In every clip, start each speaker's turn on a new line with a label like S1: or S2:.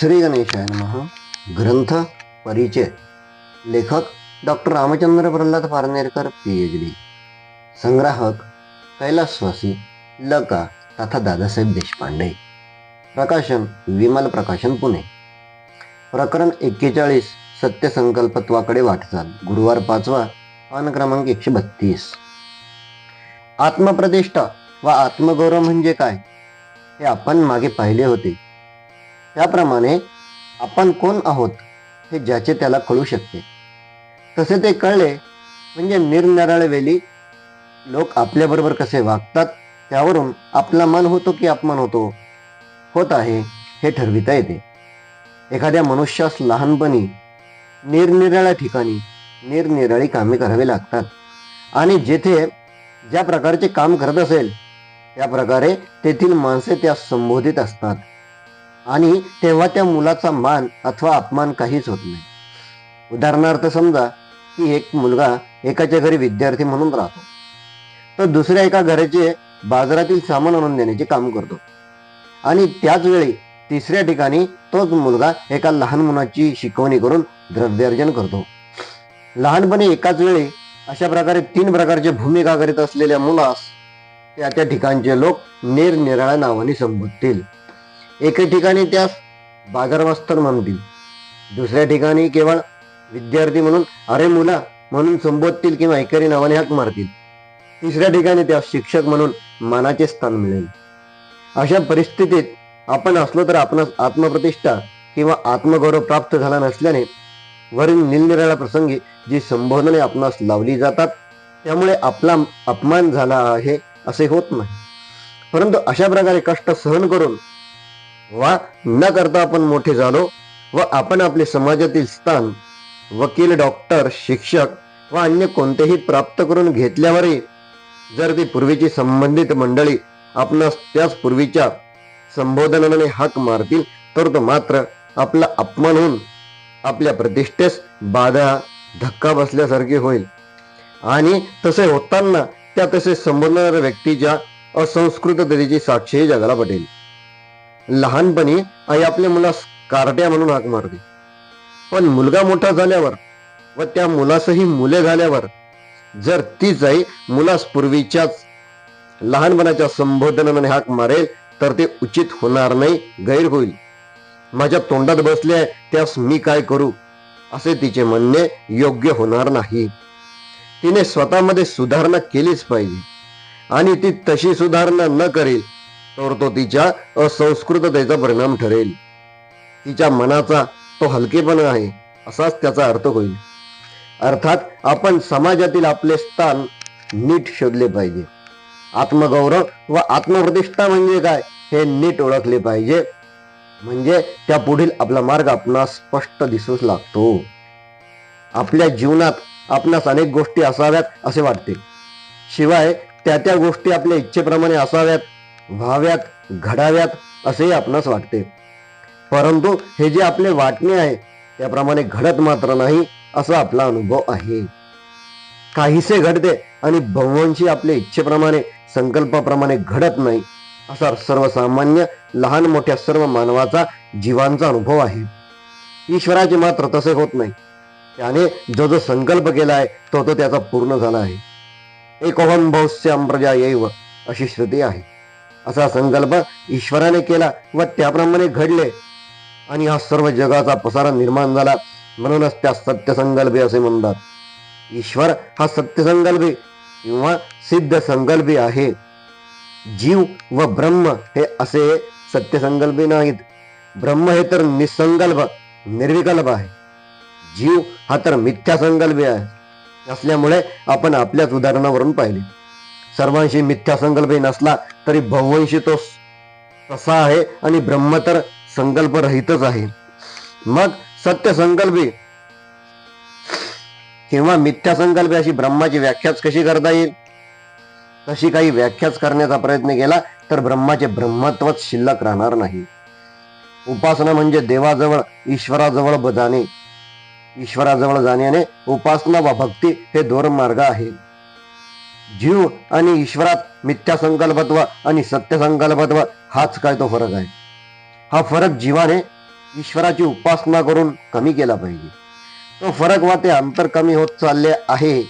S1: श्री गणेशाय नमः. ग्रंथ परिचय. लेखक doctor Ramchandra Pralhad Parnerkar P H D संग्राहक कैलासवासी लका तथा दादासाहेब देशपांडे. प्रकाशन विमल प्रकाशन पुणे. प्रकरण एक्केचाळीस सत्यसंकल्पत्वाकडे वाटचाल. गुरुवार पाचवा पान क्रमांक एकशे बत्तीस. आत्मप्रतिष्ठा व आत्मगौरव म्हणजे काय? हे आपण मागे पाहिले होते. त्याप्रमाणे आपण कोण आहोत हे ज्याचे त्याला कळू शकते. तसे ते कळले म्हणजे निरनिराळे वेळी लोक आपल्याबरोबर कसे वागतात त्यावरून आपला मन होतो की अपमान होतो होत आहे हे ठरविता येते. एखाद्या मनुष्यास लहानपणी निरनिराळ्या ठिकाणी निरनिराळी कामे करावी लागतात आणि जेथे ज्या प्रकारचे काम करत असेल त्या प्रकारे तेथील माणसे त्यास संबोधित असतात. आणि तेव्हा त्या मुलाचा मान अथवा अपमान काहीच होत नाही. उदाहरणार्थ समजा की एक मुलगा एकाच्या घरी विद्यार्थी म्हणून राहतो. तर दुसऱ्या एका घराचे बाजारातील सामान आणून देण्याचे काम करतो. आणि त्याच वेळी तिसऱ्या ठिकाणी तोच मुलगा एका लहान मुलाची शिकवणी करून द्रव्यार्जन करतो. लहानपणी एकाच वेळी अशा प्रकारे तीन प्रकारच्या भूमिका करीत असलेल्या मुलास त्या त्या ठिकाणचे लोक निरनिराळ्या नावाने संबोधतील. एके ठिकाणी त्यास बाजारमास्तर म्हणतील. दुसऱ्या ठिकाणी केवळ विद्यार्थी म्हणून अरे मुला म्हणून संबोधतील किंवा ऐकरी नावाने हाक मारतील. तिसऱ्या ठिकाणी त्यास शिक्षक म्हणून मानाचे स्थान मिळेल. अशा परिस्थितीत आपण असलो तर आपणास आत्मप्रतिष्ठा किंवा आत्मगौरव प्राप्त झाला नसल्याने वरील निरनिराळ्या प्रसंगी जी संबोधने आपणास लावली जातात त्यामुळे आपला अपमान झाला आहे असे होत नाही. परंतु अशा प्रकारे कष्ट सहन करून वा न करता आपण मोठे झालो व आपण आपले समाजातील स्थान वकील डॉक्टर शिक्षक व अन्य कोणतेही प्राप्त करून घेतल्यावरही जर ती पूर्वीची संबंधित मंडळी आपणास त्याच पूर्वीच्या संबोधनाने हाक मारतील तर तो मात्र आपला अपमान होऊन आपल्या प्रतिष्ठेस बाधा धक्का बसल्यासारखे होईल. आणि तसे होताना त्या तसे संबोधणाऱ्या व्यक्तीच्या असंस्कृततेची साक्षी जगाला पटेल. लहानपणी आई आपल्या मुलास कारट्या म्हणून हाक मारते. पण मुलगा मोठा झाल्यावर व त्या मुलासही मुले झाल्यावर जर तीच आई मुलास पूर्वीच्याच लहानपणाच्या संबोधनाने हाक मारेल तर ते उचित होणार नाही गैर होईल. माझ्या तोंडात बसले आहे त्यास मी काय करू? असे तिचे म्हणणे योग्य होणार नाही. तिने स्वतःमध्ये सुधारणा केलीच पाहिजे. आणि ती तशी सुधारणा न करेल तर तो तिच्या असंस्कृततेचा परिणाम ठरेल. तिच्या मनाचा तो हलकेपणा आहे असाच त्याचा अर्थ होईल. अर्थात आपण समाजातील आपले स्थान नीट शोधले पाहिजे. आत्मगौरव व आत्मप्रतिष्ठा म्हणजे काय हे नीट ओळखले पाहिजे. म्हणजे त्या पुढील आपला मार्ग आपणास स्पष्ट दिसूच लागतो. आपल्या जीवनात आपणास अनेक गोष्टी असाव्यात असे वाटते. शिवाय त्या त्या गोष्टी आपल्या इच्छेप्रमाणे असाव्यात व्हाव्यात घडाव्यात असेही आपणास वाटते. परंतु हे जे आपले वाटणे आहे त्याप्रमाणे घडत मात्र नाही असा आपला अनुभव आहे. काहीसे घडते आणि बहुवंशी आपल्या इच्छेप्रमाणे संकल्पाप्रमाणे घडत नाही असा सर्वसामान्य लहान मोठ्या सर्व मानवाचा जीवांचा अनुभव आहे. ईश्वराचे मात्र तसे होत नाही. त्याने जो जो संकल्प केला आहे तो तो त्याचा पूर्ण झाला आहे. एक भौस्याम अंप्रजा येव अशी श्रुती आहे. असा संकल्प ईश्वराने केला व त्याप्रमाणे घडले. आणि हा सर्व जगाचा पसारा निर्माण झाला. म्हणूनच त्या सत्यसंकल्पी असे म्हणतात. ईश्वर हा सत्यसंकल्पी किंवा सिद्ध संकल्पी आहे. जीव व ब्रह्म हे असे सत्यसंकल्पी नाहीत. ब्रह्म हे तर निसंकल्प निर्विकल्प आहे. जीव हा तर मिथ्या संकल्पी आहे. असल्यामुळे आपण आपल्याच उदाहरणावरून पाहिले. सर्वांशी मिथ्या संकल्पही नसला तरी बहुवंशी तो तसा आहे आणि ब्रह्म तर संकल्प रहितच आहे. मग सत्य संकल्पी किंवा मिथ्या संकल्पी अशी ब्रह्माची व्याख्याच कशी करता येईल? तशी काही व्याख्याच करण्याचा प्रयत्न केला तर ब्रह्माचे ब्रह्मत्वच शिल्लक राहणार नाही. उपासना म्हणजे देवाजवळ ईश्वराजवळ जाणे. ईश्वराजवळ जाण्याने उपासना व भक्ती हे दोन मार्ग आहे जीव आणि ईश्वरात मिथ्या संकल्पत्व आणि सत्य संकल्पत्व हाच काय तो फरक आहे? हा फरक जीवाने ईश्वराची उपासना करून कमी केला पाहिजे. तो फरक वा ते अंतर कमी होत चालले आहे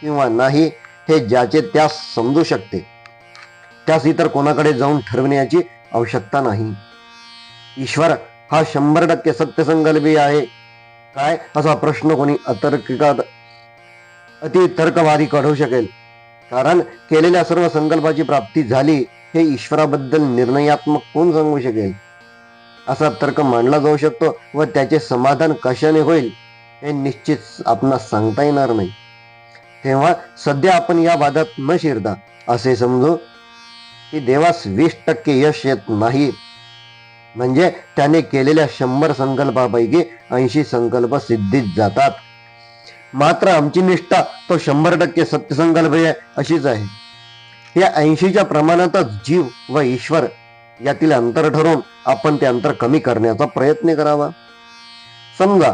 S1: किंवा नाही हे ज्याचे त्यास समजू शकते. त्यास इतर कोणाकडे जाऊन ठरविण्याची आवश्यकता नाही. ईश्वर हा शंभर टक्के सत्यसंकल्पी आहे. काय? असा प्रश्न कोणी अतर्किकात अति तर्कवादी काढू शकेल. कारण केलेल्या सर्व संकल्पाची प्राप्ती झाली हे ईश्वराबद्दल निर्णयात्मक कोण सांगू शकेल? असा तर्क मांडला जाऊ शकतो व त्याचे समाधान कशाने होईल हे निश्चित आपणास सांगता येणार नाही. तेव्हा सध्या आपण या वादात न शिरता असे समजू की देवास वीस टक्के यश येत नाही. म्हणजे त्याने केलेल्या शंभर संकल्पापैकी ऐंशी संकल्प सिद्धीत जातात. मात्र आमची निष्ठा तो शंभर टक्के सत्यसंकल्प आहे अशीच आहे. या ऐंशीच्या प्रमाणातच जीव व ईश्वर यातील अंतर ठरवून आपण ते अंतर कमी करण्याचा प्रयत्न करावा. समजा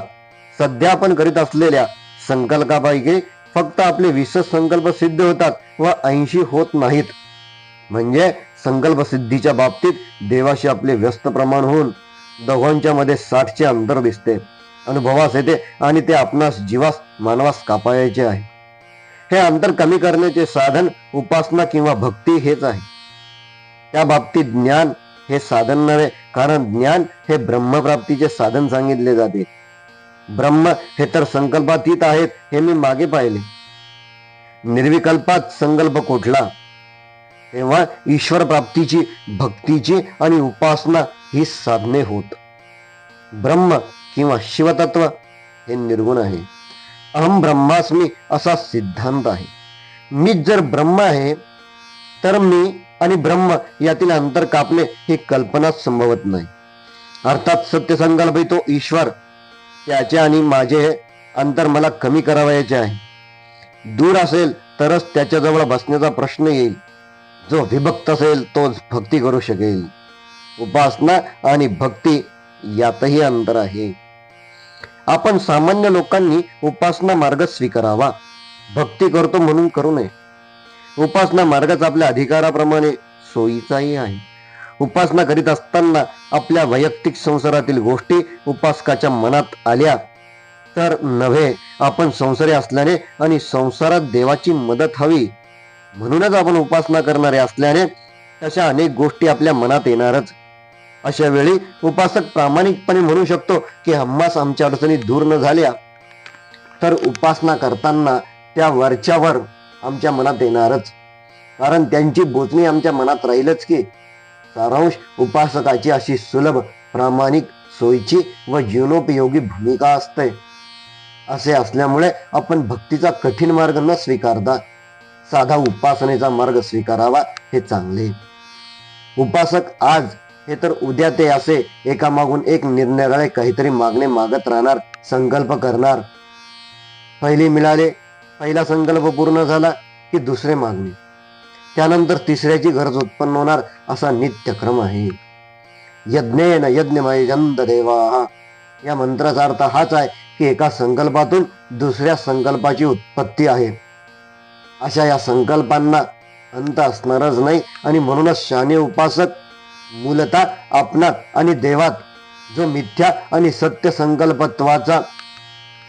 S1: सध्या आपण करीत असलेल्या संकल्पापैकी फक्त आपले वीस संकल्प सिद्ध होतात व ऐंशी होत नाहीत. म्हणजे संकल्प सिद्धीच्या बाबतीत देवाशी आपले व्यस्त प्रमाण होऊन दोघांच्या मध्ये साठचे अंतर दिसते. अनुभवास येते आणि ते आपणास जीवास मानवास कापायचे आहे. हे अंतर कमी करण्याचे साधन उपासना किंवा भक्ती हेच आहे. त्या बाबतीत ज्ञान हे साधन नव्हे कारण ज्ञान हे ब्रह्मप्राप्तीचे साधन सांगितले जाते. ब्रह्म हे तर संकल्पातीत आहेत हे मी मागे पाहिले. निर्विकल्पात संकल्प कोठला? तेव्हा ईश्वर प्राप्तीची भक्तीची आणि उपासना ही साधने होत. ब्रह्म किंवा शिवतत्व हे निर्गुण आहे. अहम ब्रह्मास्मी असा सिद्धांत आहे. मी जर ब्रह्म आहे तर मी आणि ब्रह्म यातील अंतर कापणे ही कल्पनाच संभवत नाही. अर्थात सत्य सत्यसंकल्प तो ईश्वर त्याचे आणि माझे अंतर मला कमी करावयाचे आहे. दूर असेल तरच त्याच्याजवळ बसण्याचा प्रश्न येईल. जो विभक्त असेल तोच भक्ती करू शकेल. उपासना आणि भक्ती यातही अंतर आहे. आपण सामान्य लोकांनी उपासना मार्ग स्वीकारावा. भक्ती करतो म्हणून करू नये. उपासना मार्गच आपल्या अधिकाराप्रमाणे सोयीचाही आहे. उपासना करीत असताना आपल्या वैयक्तिक संसारातील गोष्टी उपासकाच्या मनात आल्या तर नव्हे आपण संसारी असल्याने आणि संसारात देवाची मदत हवी. म्हणूनच आपण उपासना करणारे असल्याने तशा अनेक गोष्टी आपल्या मनात येणारच. अशा वेळी उपासक प्रामाणिकपणे म्हणू शकतो की हम्मास आमच्या अडचणी दूर न झाल्या. तर उपासना करताना त्या वरच्यावर आमच्या मनात येणारच. कारण त्यांची बोचणी आमच्या मनात राहीलच की. सारांश उपासकाची अशी सुलभ प्रामाणिक सोयीची व जीवनोपयोगी भूमिका असते. असे असल्यामुळे आपण भक्तीचा कठीण मार्ग न स्वीकारता साधा उपासनेचा मार्ग स्वीकारावा हे चांगले. उपासक आज हे तर उद्या ते असे एकामागून एक निरनिराळे काहीतरी मागणे मागत राहणार संकल्प करणार. पहिली मिळाले पहिला संकल्प पूर्ण झाला की दुसरे मागणे. त्यानंतर तिसऱ्याची गरज उत्पन्न होणार असा नित्यक्रम आहे. यज्ञेन यज्ञमय जंद देवा या मंत्राचा अर्थ हाच आहे की एका संकल्पातून दुसऱ्या संकल्पाची उत्पत्ती आहे. अशा या संकल्पांना अंत असणारच नाही आणि म्हणूनच शाने उपासक मूलतः आपणात आणि देवात जो मिथ्या आणि सत्य संकल्पत्वाचा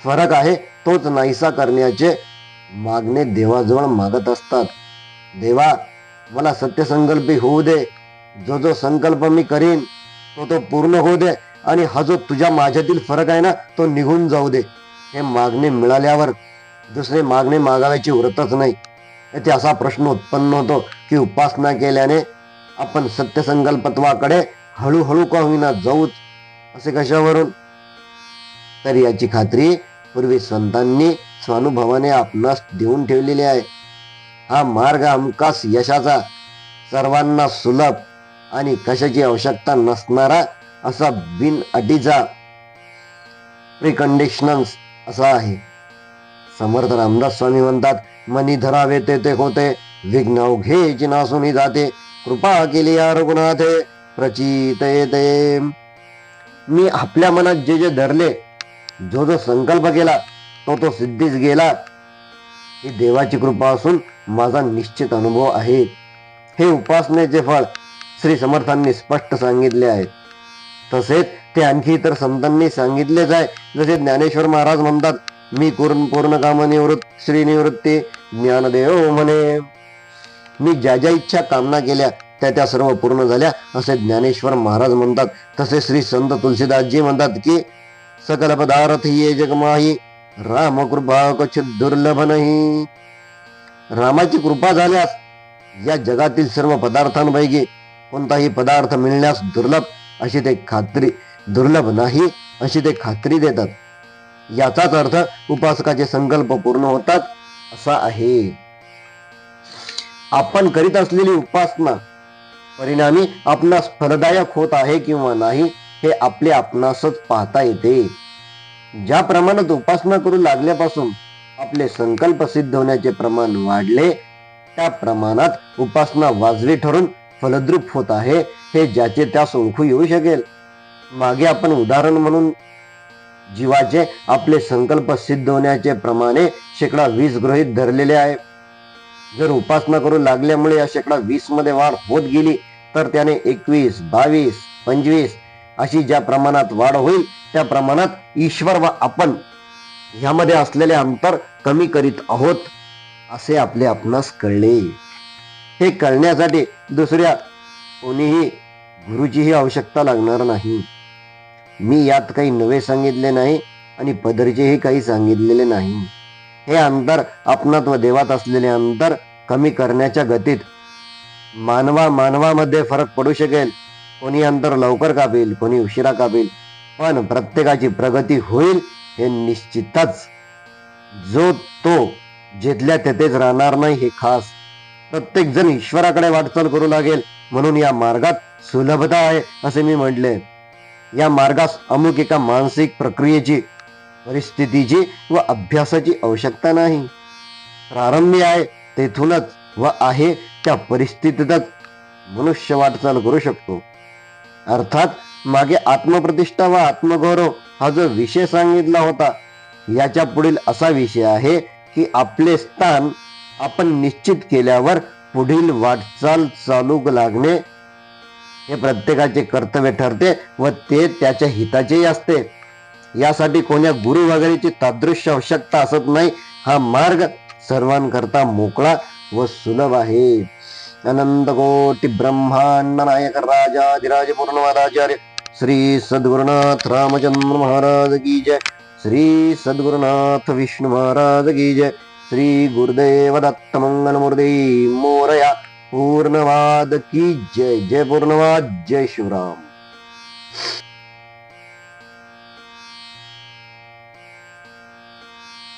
S1: फरक आहे तोच नाहीसा करण्याचे मागणे देवाजवळ मागत असतात. देवा मला सत्यसंकल्पी होऊ दे. जो जो संकल्प मी करीन तो तो पूर्ण होऊ दे आणि हा जो तुझ्या माझ्यातील फरक आहे ना तो निघून जाऊ दे. हे मागणे मिळाल्यावर दुसरे मागणे मागाव्याची व्रतच नाही. येथे असा प्रश्न उत्पन्न होतो की उपासना केल्याने आपण सत्यसंकल्पत्वाकडे हळूहळू का होईना जाऊच. असे कशावरून? तर याची खात्री पूर्वी संतांनी स्वानुभवाने आपणास देऊन ठेवलेली आहे. हा मार्ग हमखास यशाचा सर्वांना सुलभ आणि कशाची आवश्यकता नसणारा असा बिन अटीचा प्रिकंडिशनन्स असा आहे. समर्थ रामदास स्वामी म्हणतात मनी धरावे ते होते विघ्न घे नासून जाते. कृपा केली या रघुनाथे प्रचित ते मी आपल्या मनात जे जे धरले जो जो संकल्प केला तो तो सिद्धीच गेला. ही देवाची कृपा असून माझा निश्चित अनुभव आहे. हे उपासनेचे फळ श्री समर्थांनी स्पष्ट सांगितले आहे. तसेच ते आणखी इतर संतांनी सांगितलेच आहे. जसे ज्ञानेश्वर महाराज म्हणतात मी पूर्ण पूर्ण काम निवृत्त श्री ज्ञानदेव म्हणे मी ज्या ज्या इच्छा कामना केल्या त्या त्या सर्व पूर्ण झाल्या असे ज्ञानेश्वर महाराज म्हणतात. तसे श्री संत तुलसीदासजी म्हणतात की सकल पदार्थ ये जगमाही राम कृपा कशी दुर्लभ नाही. रामाची कृपा झाल्यास या जगातील सर्व पदार्थांपैकी कोणताही पदार्थ मिळण्यास दुर्लभ अशी ते खात्री दुर्लभ नाही अशी ते खात्री देतात. याचाच अर्थ उपासकाचे संकल्प पूर्ण होतात असा आहे. आपण करीत असलेली उपासना. परिणामी आपणास फलदायक होत आहे किंवा नाही हे आपले आपणासच पाहता येते. ज्या प्रमाणात उपासना करू लागल्यापासून आपले संकल्प सिद्ध होण्याचे प्रमाण वाढले त्या प्रमाणात उपासना वाजवी ठरून फलद्रूप होत आहे हे ज्याचे त्यास ओळखू येऊ शकेल. मागे आपण उदाहरण म्हणून जीवाचे आपले संकल्प सिद्ध होण्याचे प्रमाणे शेकडा वीस गृहित धरलेले आहे. जर उपासना करू लागल्यामुळे या शेकडा वीसमध्ये वाढ होत गेली तर त्याने एकवीस बावीस पंचवीस अशी ज्या प्रमाणात वाढ होईल त्या प्रमाणात ईश्वर व आपण ह्यामध्ये असलेले अंतर कमी करीत आहोत असे आपले आपणास कळले. हे कळण्यासाठी दुसऱ्या कोणीही गुरुचीही आवश्यकता लागणार नाही. मी यात काही नवे सांगितले नाही आणि पदरचेही काही सांगितलेले नाही. हे अंतर आपणात व देवात असलेले अंतर कमी करण्याच्या गतीत. मानवा मानवामध्ये फरक पडू शकेल. कोणी अंतर लवकर कापेल कोणी उशिरा कापेल पण प्रत्येकाची प्रगती होईल हे निश्चितच. जो तो जिथल्या तेथेच राहणार नाही हे खास. प्रत्येक जण ईश्वराकडे वाटचाल करू लागेल म्हणून या मार्गात सुलभता आहे असे मी म्हटले. या मार्गास अमुक एका मानसिक प्रक्रियेची परिस्थितीची व अभ्यासाची आवश्यकता नाही. प्रारंभी आहे तेथूनच व आहे त्या परिस्थितीतच मनुष्य वाटचाल करू शकतो. अर्थात मागे आत्मप्रतिष्ठा व आत्मगौरव हा जो विषय सांगितला होता याच्या पुढील असा विषय आहे की आपले स्थान आपण निश्चित केल्यावर पुढील वाटचाल चालू लागणे हे प्रत्येकाचे कर्तव्य ठरते व ते त्याच्या हिताचेही असते. यासाठी कोण्या गुरु वगैरेची तादृश्य आवश्यकता असत नाही हा मार्ग सर्वांकरता मोकळा व सुलभ आहे. अनंत कोटी ब्रह्मांड नायक राजाधिराज पूर्णवादाचार्य श्री सद्गुरुनाथ रामचंद्र महाराज की जय. श्री सद्गुरुनाथ विष्णु महाराज की जय. श्री गुरुदेव दत्त मंगलमूर्ती मोरया पूर्णवाद की जय. जय पूर्णवाद. जय शिवराम.